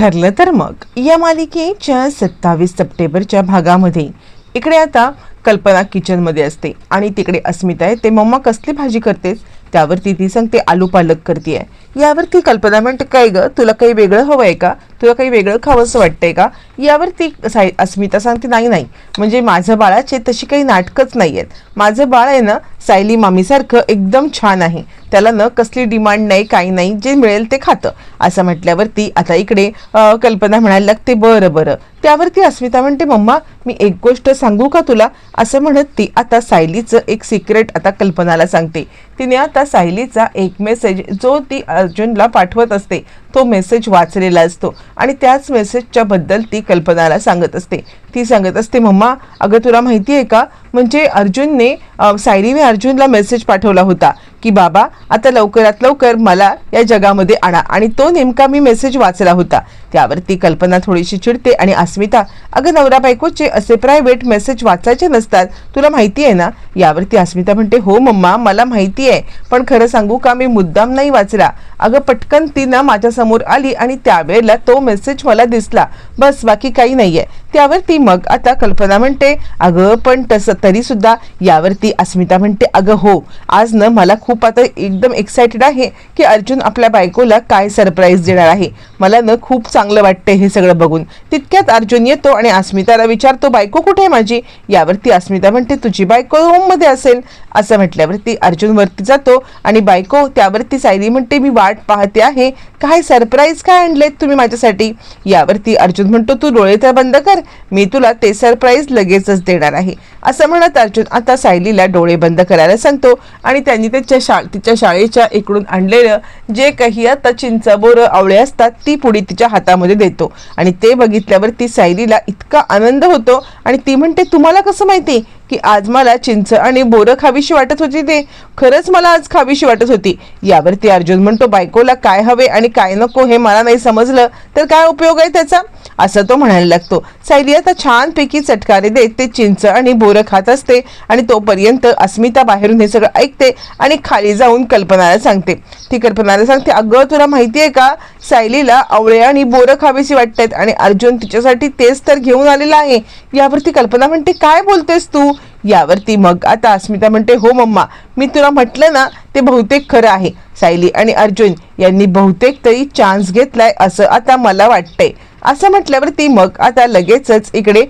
ठरलं तर मग. या मालिकेच्या सत्तावीस सप्टेंबरच्या भागामध्ये. इकडे आता कल्पना किचनमध्ये असते आणि तिकडे अस्मिता आहे. ते मम्मा कसली भाजी करतेस? त्यावरती ती सांगते आलू पालक करते यावरती कल्पना म्हणते काय ग तुला काही वेगळं हवं आहे का? तुला काही वेगळं खावंसं वाटतंय का? यावरती साई अस्मिता सांगते नाही नाही. म्हणजे माझं बाळाचे तशी काही नाटकच नाही आहेत माझं बाळ आहे ना सायली मामीसारखं एकदम छान आहे. त्याला न कसली डिमांड नाही काही नाही जे मिळेल ते खातं. असं म्हटल्यावरती आता इकडे कल्पना म्हणायला लागते बरं बरं. त्यावरती अस्मिता म्हणते मम्मा मी एक गोष्ट सांगू का तुला? असं म्हणत ती आता सायलीचं एक सिक्रेट आता कल्पनाला सांगते. तिने आता सायलीचा एक मेसेज जो ती अर्जुनला पाठवत असते तो मेसेज वाचलेला असतो. आणि त्याच मेसेजच्या बद्दल ती कल्पनाला सांगत असते. ती सांगत असते मम्मा अगं तुला माहिती आहे का? म्हणजे अर्जुनने सायलीने अर्जुनला मेसेज पाठवला होता की बाबा आता लवकरात लवकर मला या जगामध्ये आणा. आणि तो नेमका मी मेसेज वाचला होता. त्यावरती कल्पना थोडीशी चिडते आणि अस्मिता अगं नवरा बायकोचे असे प्रायव्हेट मेसेज वाचायचे नसतात. तुला माहिती आहे ना? यावरती अस्मिता म्हणते हो मम्मा मला माहिती आहे. पण खरं सांगू का मी मुद्दाम नाही वाचला. अगं पटकन ती ना माझ्यासमोर आली आणि त्यावेळेला तो मेसेज मला दिसला. बस बाकी काही नाही आहे त्यावरती मग आता कल्पना म्हणते अगं पण तसं तरी सुद्धा. यावरती अस्मिता म्हणते अगं हो. आज न मला खूप आता एकदम एक्सायटेड आहे की अर्जुन आपल्या बायकोला काय सरप्राईज देणार आहे. मला न खूप चांगलं वाटतंय हे सगळं बघून. तितक्यात अर्जुन येतो आणि अस्मिताला विचारतो बायको कुठे आहे माझी? यावरती अस्मिता म्हणते तुझी बायको रूममध्ये असेल. असं म्हटल्यावरती अर्जुन वरती जातो आणि बायको त्यावरती सायली म्हणते मी वाट पाहते आहे. काय सरप्राईज काय आणलेत तुम्ही माझ्यासाठी? यावरती अर्जुन म्हणतो तू डोळे तर बंद कर. मी तुला ते सरप्राईज लगेचच देणार आहे. असं म्हणत अर्जुन आता सायलीला डोळे बंद करायला सांगतो आणि त्यांनी त्याच्या शा तिच्या शाळेच्या इकडून आणलेलं जे काही आता चिंचाबोरं आवळे असतात ती पुडी तिच्या हातामध्ये देतो. आणि ते बघितल्यावर ती सायलीला इतका आनंद होतो आणि ती म्हणते तुम्हाला कसं माहिती? की आज मला चिंच आणि बोरं खावीशी वाटत होती ते. खरंच मला आज खावीशी वाटत होती. यावरती अर्जुन म्हणतो बायकोला काय हवे आणि काय नको हे मला नाही समजलं तर काय उपयोग आहे त्याचा? असं तो म्हणायला लागतो. सायली आता छानपैकी चटकारे देत ते चिंच आणि बोरं खात असते आणि तोपर्यंत अस्मिता बाहेरून हे सगळं ऐकते आणि खाली जाऊन कल्पनाला सांगते. ती कल्पनाला सांगते अगं तुला माहिती आहे का? सायलीला आवळे आणि बोरं खावीशी वाटतात आणि अर्जुन तिच्यासाठी तेच तर घेऊन आलेला आहे. यावरती कल्पना म्हणते काय बोलतेस तू? यावरती मग. आता अस्मिता म्हणते हो मम्मा मी तुला म्हटलं ना ते बहुतेक खरं आहे. सायली आणि अर्जुन यांनी बहुतेक तरी चान्स घेतलाय असं आता मला वाटतंय. असं म्हटल्यावर ती मग आता लगेचच इकडे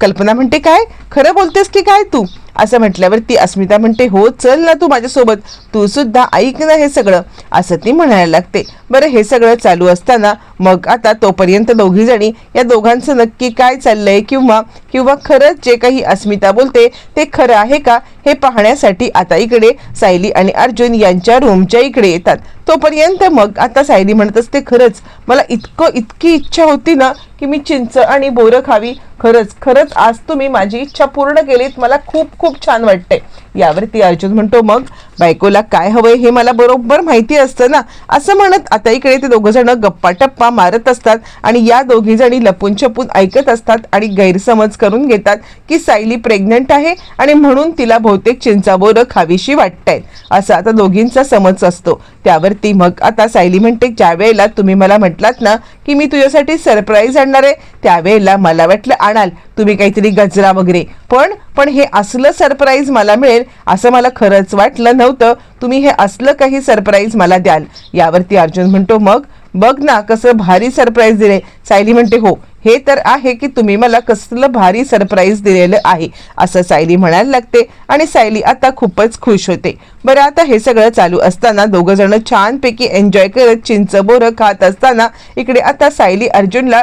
कल्पना म्हणते काय? खरं बोलतेस की काय तू? असं म्हटल्यावर ती अस्मिता म्हणते हो चल ना तू माझ्यासोबत. तू सुद्धा ऐक ना हे सगळं. असं ती म्हणायला लागते. बरं हे सगळं चालू असताना मग आता तोपर्यंत दोघी जणी या दोघांचं नक्की काय चाललंय किंवा किंवा खरंच जे काही अस्मिता बोलते ते खरं आहे का? हे पाहण्यासाठी आता इकडे सायली आणि अर्जुन यांच्या रूमच्या इकडे येतात. तोपर्यंत मग आता सायली म्हणत असते खरंच मला इतकं इतकी इच्छा होती ना की मी चिंच आणि बोरं खावी. खरंच खरंच आज तुम्ही माझी इच्छा पूर्ण केलीत. मला खूप खूप छान वाटतंय. यावरती अर्जुन म्हणतो मग बायकोला काय हवंय हे मला बरोबर माहिती असतं ना? असं म्हणत आता इकडे ते दोघं जण गप्पा टप्पा मारत असतात आणि या दोघी जणी लपून छपून ऐकत असतात आणि गैरसमज करून घेतात की सायली प्रेग्नंट आहे आणि म्हणून तिला बहुतेक चिंचाबोरं खावीशी वाटतायत. असं आता दोघींचा समज असतो. त्यावरती मग आता सायली म्हणते ज्या वेळेला तुम्ही मला म्हटलात ना की मी तुझ्यासाठी सरप्राईज आणणार आहे त्यावेळेला मला वाटलं आणाल. तुम्ही काहीतरी गजरा वगैरे. पण पण हे असलं सरप्राईज मला मिळेल असं मला खरंच वाटलं नव्हतं. तुम्ही हे असलं काही सरप्राईज मला द्याल. यावरती अर्जुन म्हणतो मग बघ ना कसं भारी सरप्राईज दिले. सायली म्हणते हो हे तर आहे की तुम्ही मला कसलं भारी सरप्राईज दिलेलं आहे असं सायली म्हणायला लागते. आणि सायली आता खूपच खुश होते. बरं आता हे सगळं चालू असताना दोघं जण छानपैकी एन्जॉय करत चिंच बोरं खात असताना इकडे आता सायली अर्जुनला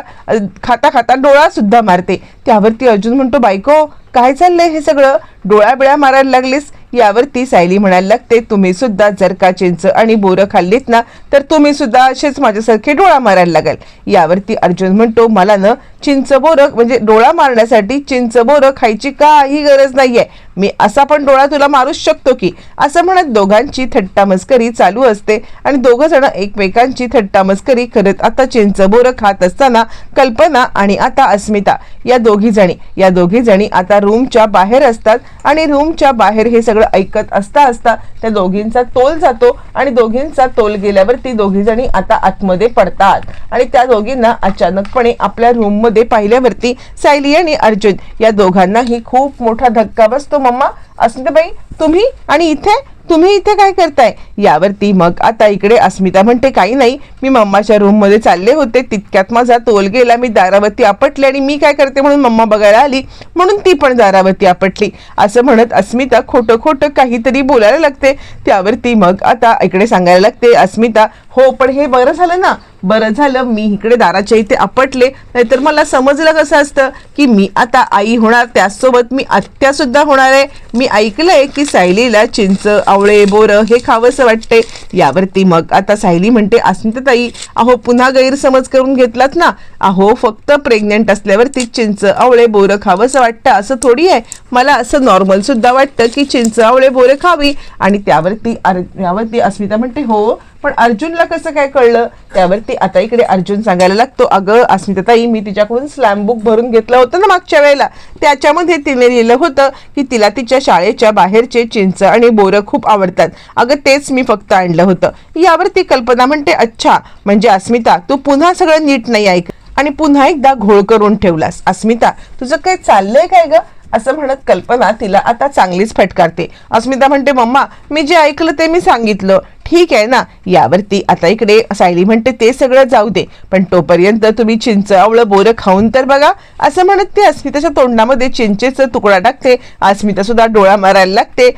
खाता खाता डोळा सुद्धा मारते. त्यावरती अर्जुन म्हणतो बायको काय चाललंय हे सगळं? डोळा बिळा मारायला लागलीस? यावरती सायली म्हणायला लागते तुम्ही सुद्धा जर का चिंच आणि बोरं खाल्लीत ना तर तुम्ही सुद्धा असेच माझ्यासारखे डोळा मारायला लागाल. यावरती अर्जुन म्हणतो मला ना चिंचबोरं म्हणजे डोळा मारण्यासाठी चिंचबोरं खायची काही गरज नाहीये. मी असा पण डोळा तुला मारूच शकतो की असं म्हणत दोघांची थट्टा मस्करी चालू असते आणि दोघं जण एकमेकांची थट्टा मस्करी करत आता चिंचबोरं खात असताना कल्पना आणि आता अस्मिता या दोघी जणी. या दोघी जणी आता रूमच्या बाहेर असतात आणि रूमच्या बाहेर हे सगळं ऐकत असता असता त्या दोघींचा तोल जातो आणि दोघींचा तोल गेल्यावर ती दोघी जणी आता आतमध्ये पडतात आणि त्या दोघींना अचानकपणे आपल्या रूममध्ये मध्ये पाहिल्यावरती सायली आणि अर्जुन या दोघांनाही खूप मोठा धक्का बसतो मम्मा. अस्मिताबाई तुम्ही आणि इथे? तुम्ही इथे काय करताय? यावरती मग आता इकडे अस्मिता म्हणते काही नाही मी मम्माच्या रूममध्ये चालले होते. तितक्यात माझा तोल गेला. मी दारावरती आपटले आणि मी काय करते म्हणून मम्मा बघायला आली. म्हणून ती पण दारावरती आपटली. असं म्हणत अस्मिता खोटं खोटं काहीतरी बोलायला लागते. त्यावरती मग आता इकडे सांगायला लागते अस्मिता हो पण हे बरं झालं ना? बरं झालं मी इकडे दाराच्या इथे आपटले. नाहीतर मला समजलं कसं असतं की मी आता आई होणार त्याचसोबत मी आत्यासुद्धा होणार आहे. मी ऐकलंय की सायलीला चिंच आवळे बोरं हे खावंसं वाटते यावरती मग आता सायली म्हणते अस्मिताताई अहो पुन्हा गैरसमज करून घेतलात ना? अहो फक्त प्रेग्नंट असल्यावरती चिंच आवळे बोरं खावंसं वाटतं असं थोडी आहे. मला असं नॉर्मल सुद्धा वाटतं की चिंच आवळे बोरं खावी. आणि त्यावरती अर यावरती अस्मिता म्हणते हो पण अर्जुनला कसं काय कळलं? त्यावरती आता इकडे अर्जुन सांगायला लागतो अगं अस्मिताताई मी तिच्याकडून स्लॅम बुक भरून घेतलं होतं ना मागच्या वेळेला. त्याच्यामध्ये तिने लिहिलं होतं की तिला तिच्या शाळेच्या बाहेरचे चिंच आणि बोरं खूप आवडतात. अगं तेच मी फक्त आणलं होतं. यावरती कल्पना म्हणते अच्छा म्हणजे अस्मिता तू पुन्हा सगळं नीट नाही ऐक आणि पुन्हा एकदा घोळ करून ठेवलास. अस्मिता तुझं काय चाललंय काय ग? असं म्हणत कल्पना तिला आता चांगलीच फटकारते. अस्मिता म्हणते मम्मा मी जे ऐकलं ते मी सांगितलं. ठीक आहे ना? यावरती आता इकडे सायली म्हणते ते सगळं जाऊ दे. पण तोपर्यंत तुम्ही चिंच आवळं बोरं खाऊन तर बघा. असं म्हणत ते अस्मिताच्या तोंडामध्ये चिंचेचा तुकडा टाकते. अस्मिता सुद्धा डोळा मारायला लागते.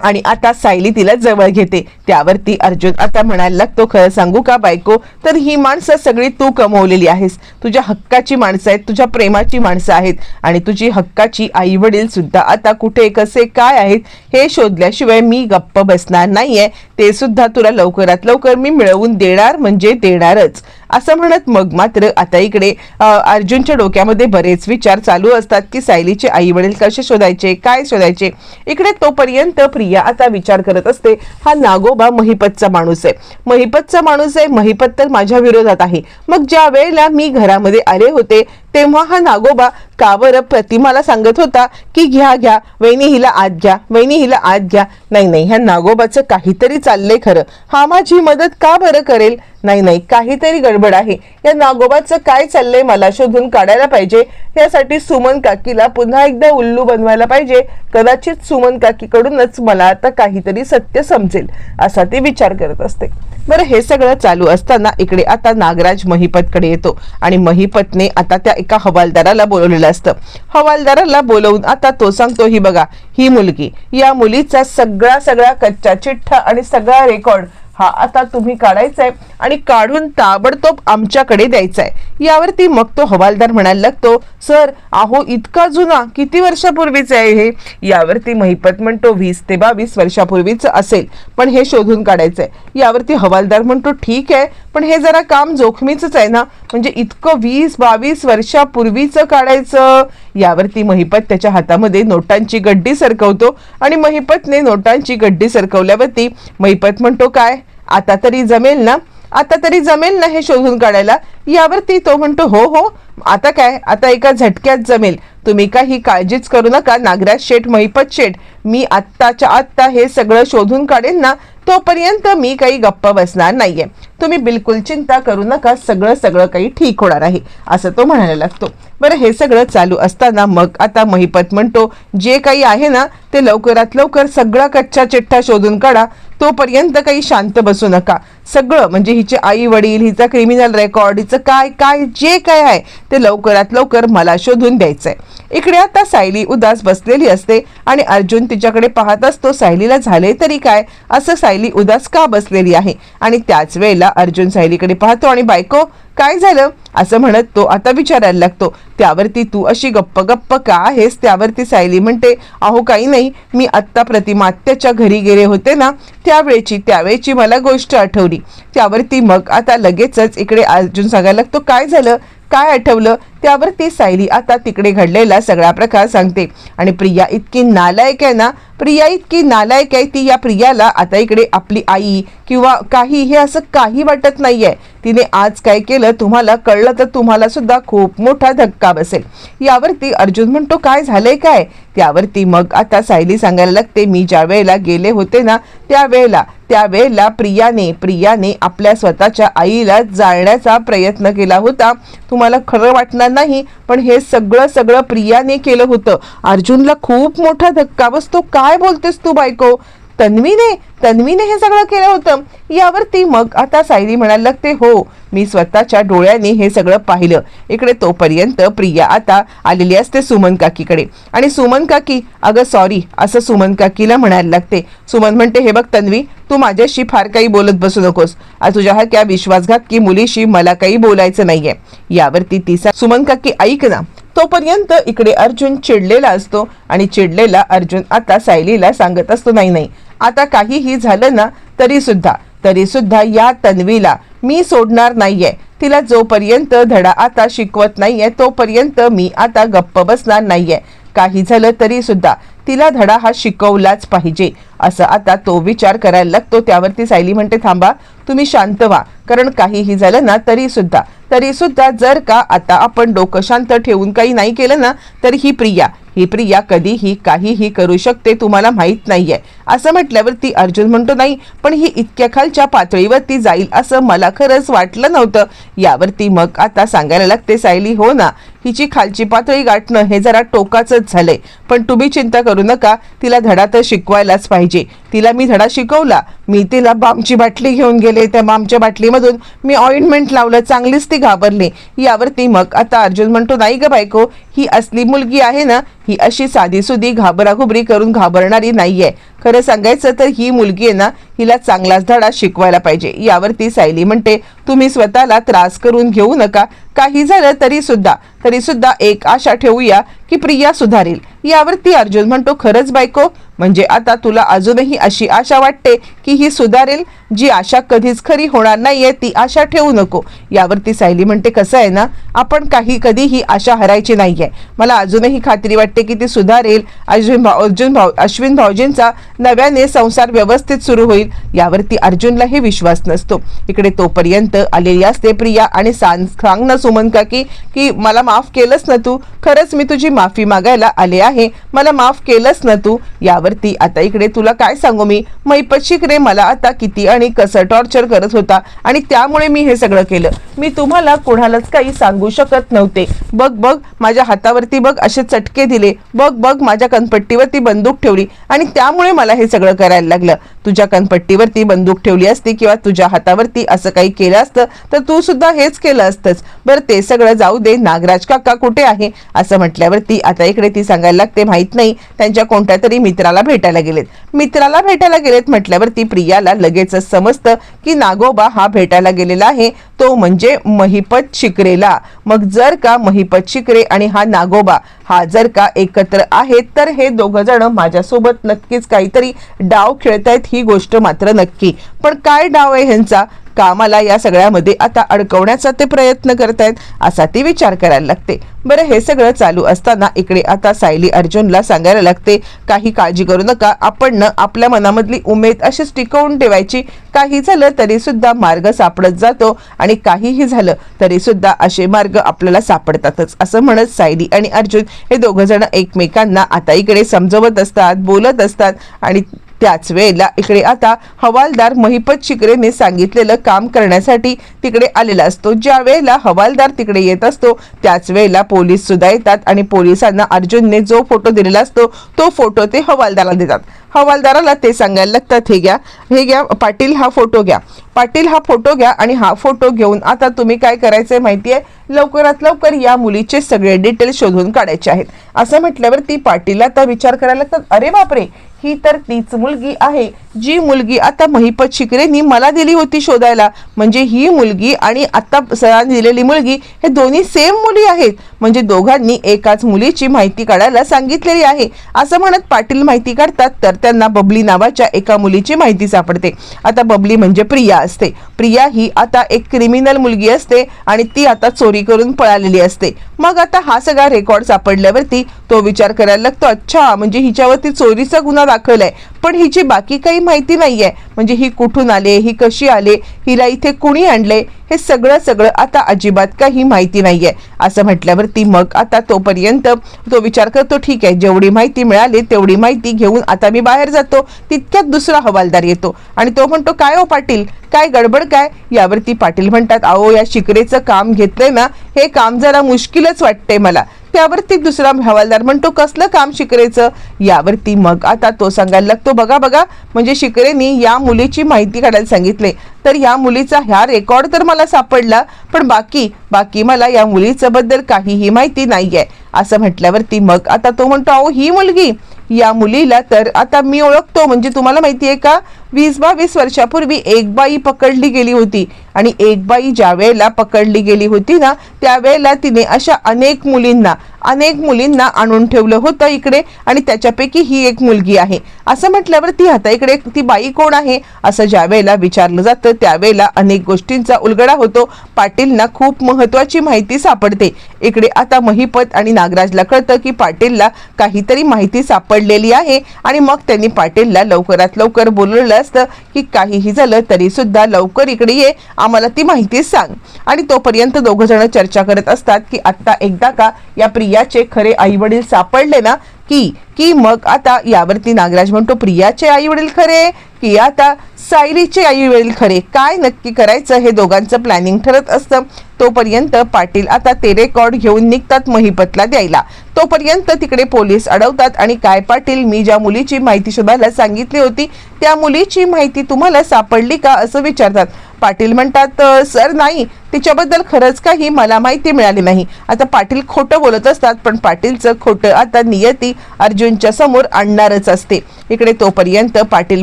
आणि आता सायली तिला जवळ घेते. त्यावरती अर्जुन आता म्हणायला लागतो खरं सांगू का बायको? तर ही माणसं सगळी तू कमवलेली आहेस. तुझ्या हक्काची माणसं आहेत तुझ्या प्रेमाची माणसं आहेत. आणि तुझी हक्काची आई वडील सुद्धा आता कुठे कसे काय आहेत हे शोधल्याशिवाय मी गप्प बसणार नाहीये. ते सुद्धा तुला लवकरात लवकर मी मिळवून देणार म्हणजे देणारच. असं म्हणत मग मात्र आता इकडे अर्जुनच्या डोक्यामध्ये बरेच विचार चालू असतात की सायलीचे आई वडील कसे शोधायचे काय शोधायचे? इकडे तोपर्यंत प्रिया आता विचार करत असते हा नागोबा महिपतचा माणूस आहे. महिपतचा माणूस आहे महिपत तर माझ्या विरोधात आहे. मग ज्या वेळेला मी घरामध्ये आले होते तेव्हा हा नागोबा का बरं प्रतिमाला सांगत होता की घ्या घ्या वहिनी हिला आत घ्या वहिनी हिला आत घ्या नाही नाही ह्या नागोबाचं काहीतरी चाललंय खरं. हा माझी मदत का बरं करेल? नाही नाही काहीतरी गडबड आहे. या नागोबाचं काय चाललंय मला शोधून काढायला पाहिजे? यासाठी सुमन काकीला पुन्हा एकदा उल्लू बनवायला पाहिजे. कदाचित सुमन काकीकडूनच मला आता काहीतरी सत्य समजेल असा ती विचार करत असते. बरं हे सगळं चालू असताना इकडे आता नागराज महिपतकडे येतो. आणि महिपतने आता त्या एका हवालदाराला बोलवलेलं असतं. हवालदाराला बोलवून आता तो सांगतो ही बघा ही मुलगी या मुलीचा सगळा सगळा कच्चा चिठ्ठा आणि सगळा रेकॉर्ड हा आता तुम्ही काढायचा आहे आणि काढून ताबडतोब आमच्याकडे द्यायचा आहे यावरती मग तो हवालदार म्हणायला लागतो सर अहो इतका जुना किती वर्षापूर्वीचं आहे हे? यावरती महिपत म्हणतो वीस ते बावीस वर्षापूर्वीचं असेल पण हे शोधून काढायचं आहे यावरती हवालदार म्हणतो ठीक आहे पण हे जरा काम जोखमीचंच आहे ना? म्हणजे इतकं वीस बावीस वर्षापूर्वीचं काढायचं? यावरती महिपत त्याच्या हातामध्ये नोटांची गड्डी सरकवतो आणि महिपतने नोटांची गड्डी सरकवल्यावरती महिपत म्हणतो काय? आता तरी जमेल ना? आता तरी जमेल ना हे शोधून काढायला? यावरती तो म्हणतो हो हो आता काय? आता एका झटक्यात जमेल. तुम्ही काही काळजीच करू नका नागराज शेठ महिपत शेठ. मी आत्ताच्या आत्ता हे सगळं शोधून काढेन ना तोपर्यंत मी काही गप्प बसणार नाहीये. तुम्ही बिलकुल चिंता करू नका सगळं सगळं काही ठीक होणार आहे असं तो म्हणायला लागतो. बरं हे सगळं चालू असताना मग आता महिपत म्हणतो जे काही आहे ना ते लवकरात लवकर सगळा कच्चा चिठ्ठा शोधून काढा. तोपर्यंत काही शांत बसू नका. सगळं म्हणजे हिचे आई वडील हिचा क्रिमिनल रेकॉर्ड हिचं काय काय जे काय आहे ते लवकरात लवकर मला शोधून द्यायचं आहे इकडे आता सायली उदास बसलेली असते आणि अर्जुन तिच्याकडे पाहत असतो सायलीला झाले तरी काय? असं सायली उदास का बसलेली आहे? आणि त्याच वेळेला अर्जुन सायलीकडे पाहतो आणि बायको काय झालं? असं म्हणत तो आता विचारायला लागतो त्यावरती तू अशी गप्प गप्प का आहेस? त्यावरती सायली म्हणते अहो काही नाही मी आत्ता प्रतिमात्याच्या घरी गेले होते ना त्यावेळची त्यावेळची मला गोष्ट आठवली. त्यावरती मग आता लगेचच इकडे अर्जुन सांगायला लागतो काय झालं? काय आठवलं? त्यावरती सायली आता तिकडे घडलेला सगळा प्रकार सांगते. आणि प्रिया इतकी नालायक आहे ना प्रिया इतकी नालायक आहे ती या प्रियाला आता इकडे आपली आई किंवा काही हे असं काही वाटत नाही आहे तिने आज काय केलं तुम्हाला कळलं तर तुम्हाला सुद्धा खूप मोठा धक्का बसेल. यावरती अर्जुन म्हणतो काय झालंय काय? त्यावरती मग आता सायली सांगायला लागते मी ज्या वेळेला गेले होते ना त्यावेळेला त्यावेळेला प्रियाने प्रियाने आपल्या स्वतःच्या आईला जाळण्याचा प्रयत्न केला होता. तुम्हाला खरं वाटणार नाही पण हे सगळं सगळं प्रियाने केलं होतं. अर्जुनला खूप मोठा धक्का बसतो. काय बोलतेस तू बायको? तन्वीने तन्वीने हे सगळं केलं होतं. यावरती मग आता सायली म्हणायला लागते हो मी स्वतःच्या डोळ्यांनी हे सगळं पाहिलं. इकडे तोपर्यंत प्रिया आता आलेली असते सुमन काकीकडे. आणि सुमन काकी अगं सॉरी असं सुमन काकीला म्हणायला लागते. सुमन म्हणते हे बघ तन्वी तू माझ्याशी फार काही बोलत बसू नकोस. आज तुझ्या हा क्या विश्वासघात की मुलीशी मला काही बोलायचं नाहीये. यावरती तिचा सुमन काकी ऐक ना. तोपर्यंत इकडे अर्जुन चिडलेला असतो आणि चिडलेला अर्जुन आता सायलीला सांगत असतो नाही नाही आता काहीही झालं ना तरी सुद्धा तरी सुद्धा या तन्वीला मी सोडणार नाहीये. तिला जोपर्यंत धडा आता शिकवत नाहीये तोपर्यंत मी आता गप्प बसणार नाहीये. काही झालं तरी सुद्धा तिला धडा हा शिकवलाच पाहिजे असं आता तो विचार करायला लागतो. त्यावरती सायली म्हणते थांबा तुम्ही शांत व्हा. कारण काहीही झालं ना तरी सुद्धा. तरी सुद्धा जर का आता आपण डोकं शांत ठेवून काही नाही केलं ना तर ही प्रिया. ही प्रिया कधीही काहीही करू शकते तुम्हाला माहीत नाहीये. असं म्हटल्यावरती अर्जुन म्हणतो नाही पण ही इतक्या खालच्या पातळीवरती जाईल असं मला खरंच वाटलं नव्हतं. यावरती मग आता सांगायला लागते सायली हो ना हिची खालची पातळी गाठणं हे जरा टोकाचंच झालंय. पण तुम्ही चिंता करू नका तिला धडा तर शिकवायलाच पाहिजे. तिला मी धडा शिकवला मी तिला बामची बाटली घेऊन गेले त्या बामच्या बाटलीमधून मी ऑइंटमेंट लावलं चांगलीच ती घाबरली. यावरती मग आता अर्जुन म्हणतो नाही ग बायको ही असली मुलगी आहे ना ही अशी साधी सुधी घाबराघुबरी करून घाबरणारी नाहीये. खरं सांगायचं तर ही मुलगी आहे ना हिला चांगलाच धडा शिकवायला पाहिजे. यावरती सायली म्हणते तुम्ही स्वतःला त्रास करून घेऊ नका. काही झालं तरी सुद्धा तरी सुद्धा एक आशा ठेवूया की प्रिया सुधारेल. यावरती अर्जुन म्हणतो खरंच बायको म्हणजे आता तुला अजूनही अशी आशा वाटते की ही सुधारेल जी आशा कधीच खरी होणार नाहीये ती आशा ठेवू नको. यावरती सायली म्हणते कसं आहे ना आपण काही कधीही आशा हरायची नाहीये. मला अजूनही खात्री वाटते की ती सुधारेल. अश्विन भाऊ अर्जुन भाऊ अश्विन भाऊजींचा नव्याने संसार व्यवस्थित सुरू होईल. यावरती अर्जुनलाही विश्वास नसतो. इकडे तोपर्यंत आलेली असते प्रिया आणि सांग सांग ना सुमन काकी की मला माफ केलंच ना तू? खरंच मी तुझी माफी मागायला आले आहे. मला माफ केलंच ना तू. यावरती आता इकडे तुला काय सांगू मी? मैपशिक रे मला आता किती आणि कसं टॉर्चर करत होता आणि त्यामुळे मी हे सगळं केलं. मी तुम्हाला कोणालाच काही सांगू शकत नव्हते. बघ बघ माझ्या हातावरती बघ असे चटके दिले. बघ बघ माझ्या कनपट्टीवरती बंदूक ठेवली. आणि त्यामुळे मला हे सगळं करायला लागलं. तुझ्या कनपट्टीवरती बंदूक ठेवली असती किंवा तुझ्या हातावरती असं काही केलं असतं तर तू सुद्धा हेच केलं असतंच बरं ते सगळं जाऊ दे. नागराज काका कुठे आहे? असं म्हटल्यावरती आता इकडे ती सांगायला लागते माहीत नाही. त्यांच्या कोणत्या तरी मित्राला भेटायला गेलेत. मित्राला भेटायला गेलेत? म्हटल्यावरती प्रियाला लगेचच समजतं की नागोबा हा भेटायला गेलेला आहे. तो म्हणजे म्हणजे महिपत शिकरेला. मग जर का महिपत शिकरे आणि हा नागोबा हा जर का एकत्र आहेत तर हे दोघं जण माझ्यासोबत नक्कीच काहीतरी डाव खेळतायत ही गोष्ट मात्र नक्की. पण काय डाव आहे ह्यांचा? कामाला या सगळ्यामध्ये आता अडकवण्याचा ते प्रयत्न करतायत असा ती विचार करायला लागते. बरं हे सगळं चालू असताना इकडे आता सायली अर्जुनला सांगायला लागते काही काळजी करू नका आपण न आपल्या मनामधली उमेद अशीच टिकवून ठेवायची. काही झालं तरी सुद्धा मार्ग सापडत जातो आणि काहीही झालं तरी सुद्धा असे मार्ग आपल्याला सापडतातच असं म्हणत सायली आणि अर्जुन हे दोघंजणं जण एकमेकांना आता इकडे समजवत असतात बोलत असतात आणि त्याच वेळेला इकडे आता हवालदार महिपत शिकरेने सांगितलेलं काम करण्यासाठी तिकडे आलेला असतो. ज्या वेळेला हवालदार तिकडे येत असतो त्याच वेळेला पोलीस सुद्धा येतात आणि पोलिसांना अर्जुनने जो फोटो दिलेला असतो तो फोटो ते हवालदाराला देतात. हवालदाराला ते सांगायला लागतात हे घ्या हे घ्या पाटील हा फोटो घ्या. पाटील हा फोटो घ्या आणि हा फोटो घेऊन आता तुम्ही काय करायचंय आहे लवकरात लवकर या मुलीचे सगळे डिटेल्स शोधून काढायचे आहेत. असं म्हटल्यावर ती पाटीलला आता विचार करायला लागतात अरे बापरे ही तर तीच मुलगी आहे. जी मुलगी आता महिपत शिकरेंनी मला दिली होती शोधायला. म्हणजे ही मुलगी आणि आता सरांनी दिलेली मुलगी हे दोन्ही सेम मुली आहेत. म्हणजे दोघांनी एकाच मुलीची माहिती काढायला सांगितलेली आहे. असं म्हणत पाटील माहिती काढतात तर त्यांना बबली नावाच्या एका मुलीची माहिती सापडते. आता बबली म्हणजे प्रिया असते. प्रिया ही आता एक क्रिमिनल मुलगी असते आणि ती आता चोरी करून पळालेली असते. मग आता हा सगळा रेकॉर्ड सापडल्यावरती तो विचार करायला लागतो अच्छा म्हणजे हिच्यावरती चोरीचा गुन्हा दाखल आहे. पण हिची बाकी काही माहिती नाही आहे म्हणजे ही कुठून आले ही कशी आले हिला इथे कुणी आणले हे सगळं सगळं आता अजिबात काही माहिती नाही आहे असं म्हटल्यावरती मग आता तोपर्यंत तो विचार करतो ठीक आहे जेवढी माहिती मिळाली तेवढी माहिती घेऊन आता मी बाहेर जातो. तितक्यात दुसरा हवालदार येतो आणि तो म्हणतो काय हो पाटील? काय गडबड काय? यावरती पाटील म्हणतात अहो या शिकरेचं काम घेतलंय ना हे काम जरा मुश्किलच वाटतंय मला. त्यावरती दुसरा हवालदार म्हणतो कसलं काम शिकरेचं? यावरती मग आता तो सांगायला लागतो बघा बघा म्हणजे शिकरेनी या मुलीची माहिती काढायला सांगितले. तर या मुलीचा ह्या रेकॉर्ड तर मला सापडला पण बाकी बाकी मला या मुलीचं बद्दल काहीही माहिती नाहीये. असं म्हटल्यावरती मग आता तो म्हणतो अहो ही मुलगी या मुलीला तर आता मी ओळखतो म्हणजे तुम्हाला माहिती आहे का वीस बावीस वर्षापूर्वी एक बाई पकडली गेली होती. आणि एक बाई ज्या वेळेला पकडली गेली होती ना त्यावेळेला तिने अशा अनेक मुलींना अनेक मुलींना आणून ठेवलं होतं इकडे आणि त्याच्यापैकी ही एक मुलगी आहे. असं म्हटल्यावर ती आता इकडे ती बाई कोण आहे? असं ज्यावेळेला विचारलं जातं त्यावेळेला अनेक गोष्टींचा उलगडा होतो. पाटीलना खूप महत्वाची माहिती सापडते. इकडे आता महिपत आणि नागराजला कळतं की पाटीलला काहीतरी माहिती सापडलेली आहे आणि मग त्यांनी पाटीलला लवकरात लवकर बोलवलं असतं की काहीही झालं तरी सुद्धा लवकर इकडे ये आम्हाला ती माहिती सांग. आणि तोपर्यंत दोघ जण चर्चा करत असतात की आत्ता एकदा का या प्रियाचे खरे आई वडील सापडले ना की की मग आता यावरती नागराज म्हणतो प्रियाचे आई वडील खरे की आता सायलीचे आई वडील खरे? काय नक्की करायचं? हे दोघांचं प्लॅनिंग ठरत असतं. तोपर्यंत पाटील आता ते रेकॉर्ड घेऊन निघतात महिपतला द्यायला. तोपर्यंत तिकडे पोलीस अडवतात आणि काय पाटील मी ज्या मुलीची माहिती शोधायला सांगितली होती त्या मुलीची माहिती तुम्हाला सापडली का असं विचारतात. पाटील म्हणतात सर नाही. तिच्याबद्दल खरंच काही मला माहिती मिळाली नाही. आता पाटील खोटं बोलत असतात पण पाटीलचं खोटं आता नियती अर्जुन अर्जुनच्या समोर आणणारच असते. इकडे तोपर्यंत पाटील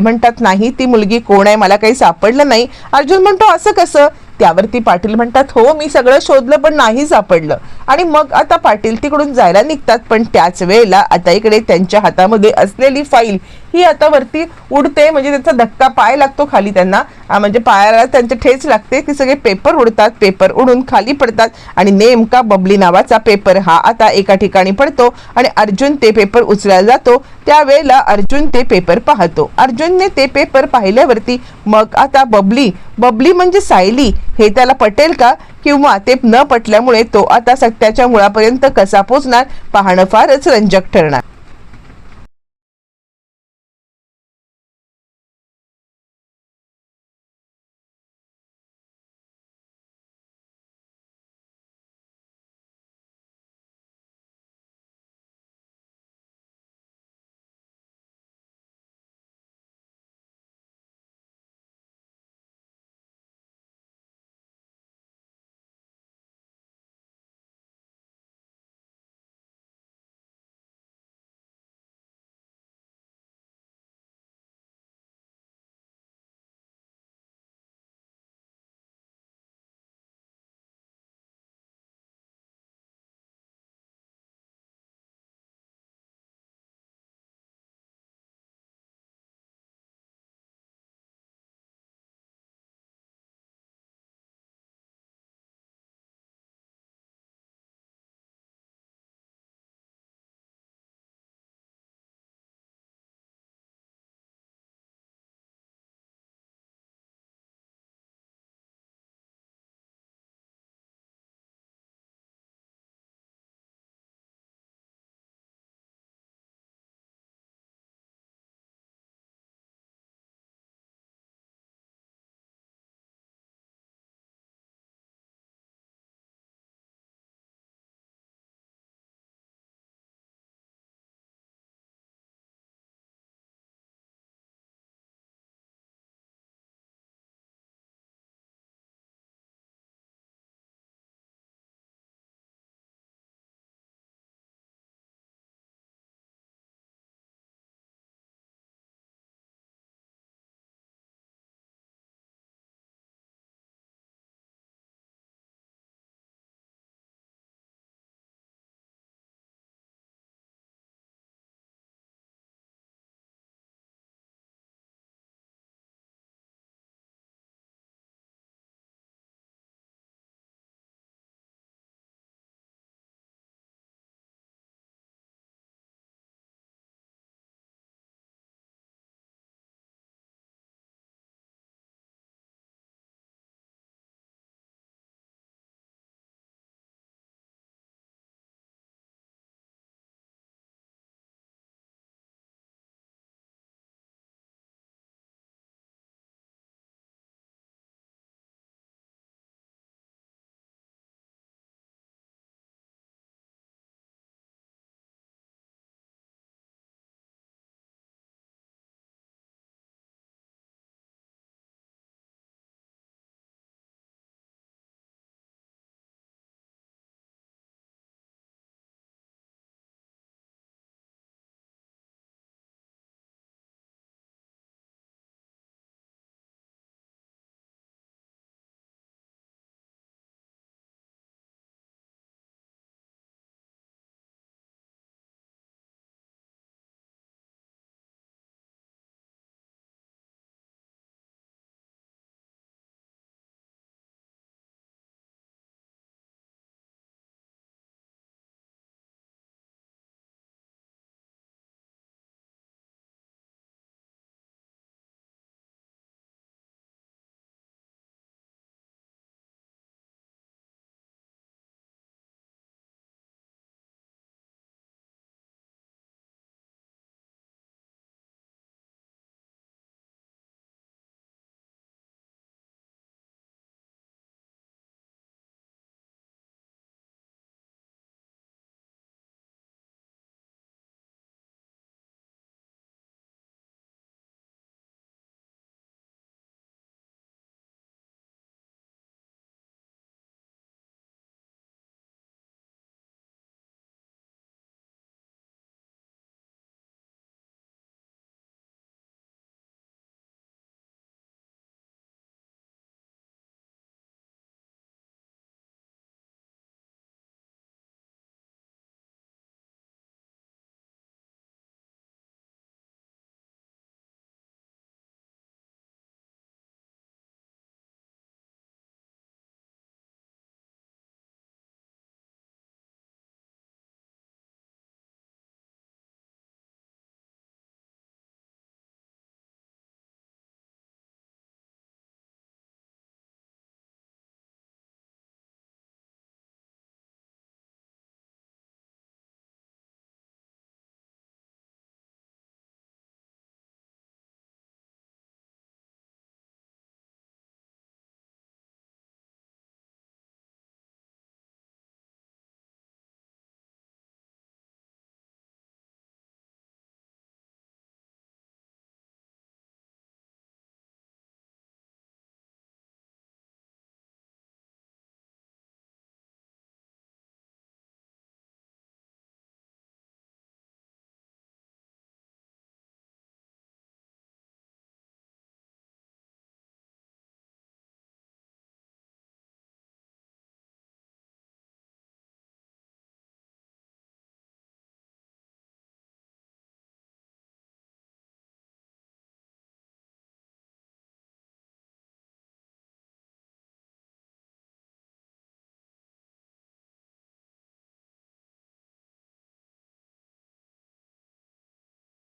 म्हणतात नाही ती मुलगी कोण आहे? मला काही सापडलं नाही. अर्जुन म्हणतो असं कसं? त्यावरती पाटील म्हणतात हो मी सगळं शोधलं पण नाही सापडलं. आणि मग आता पाटील तिकडून जायला निघतात पण त्याच वेळेला आता इकडे त्यांच्या हातामध्ये असलेली फाईल ही आता वरती उडते म्हणजे त्याचा धक्का पाय लागतो खाली त्यांना. म्हणजे पायाला त्यांचे ठेच लागते की सगळे पेपर उडतात पेपर उडून खाली पडतात आणि नेमका बबली नावाचा पेपर हा आता एका ठिकाणी पडतो आणि अर्जुन ते पेपर उचलायला जातो. त्यावेळेला अर्जुन ते पेपर पाहतो. अर्जुनने ते पेपर पाहिल्यावरती मग आता बबली बबली म्हणजे सायली हे त्याला पटेल का? किंवा ते न पटल्यामुळे तो आता सत्याच्या मुळापर्यंत कसा पोचणार? पाहणं फारच रंजक ठरणार.